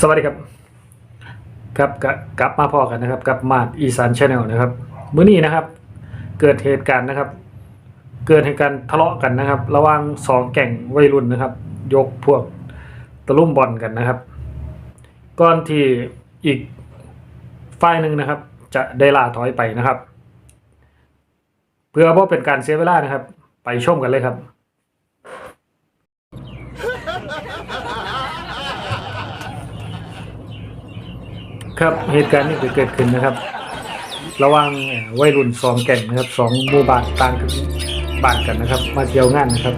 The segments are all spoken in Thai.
สวัสดีครับครับกลับมาพอกันนะครับกับมาดอีสานชาแนลนะครับมื้อนี้นะครับ เกิดเหตุการณ์นะครับ เกิดเหตุการณ์ทะเลาะกันนะครับ ระหว่างสองแก่งวัยรุ่นนะครับ ยกพวกตะลุ่มบอลกันนะครับก่อนที่อีกฝ่ายหนึ่งนะครับ จะได้ลาถอยไปนะครับ เพื่อว่าเป็นการเสียเวลานะครับ ไปชมกันเลยครับ ครับเหตุการณ์นี้เกิดขึ้นนะครับ ระหว่างวัยรุ่นสองแก่งนะครับสองหมู่บ้านต่างกันบ้านกันนะครับ มาเที่ยวงานนะครับ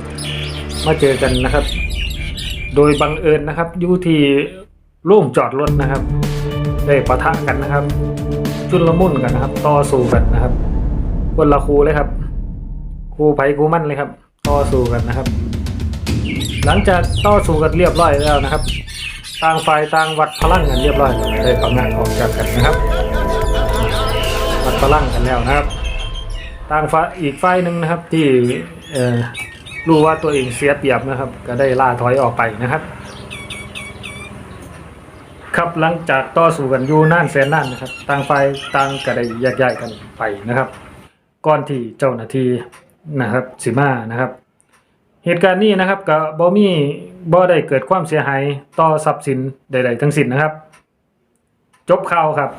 มาเจอกันนะครับ โดยบังเอิญนะครับอยู่ที่โร่วมจอดรถนะครับ ได้ปะทะกันนะครับชุนละมุนกันนะครับ ต่อสู้กันนะครับคนละครูเลยครับครูไผ่ครูมั่นเลยครับ ต่อสู้กันนะครับ หลังจากต่อสู้กันเรียบร้อยแล้วนะครับ ต่างฝ่ายต่างวัดพลังกันเรียบร้อยได้ประงานออกจากกันนะครับ วัดพลังกันแล้วนะครับ ต่างฝ่ายอีกฝ่ายหนึ่งนะครับที่รู้ว่าตัวเองเสียเปรียบนะครับ ก็ได้ล่าถอยออกไปนะครับ ครับหลังจากต่อสู้กันอยู่นานแสนนานนะครับ ต่างฝ่ายต่างก็ได้แยกย้ายกันไปนะครับ ก่อนที่เจ้าหน้าที่นะครับสิมานะครับ เหตุการณ์นี้นะครับก็บ่มี บ่ได้เกิดความเสียหายต่อทรัพย์สินใด ๆ ทั้งสิ้นนะครับ จบข่าวครับ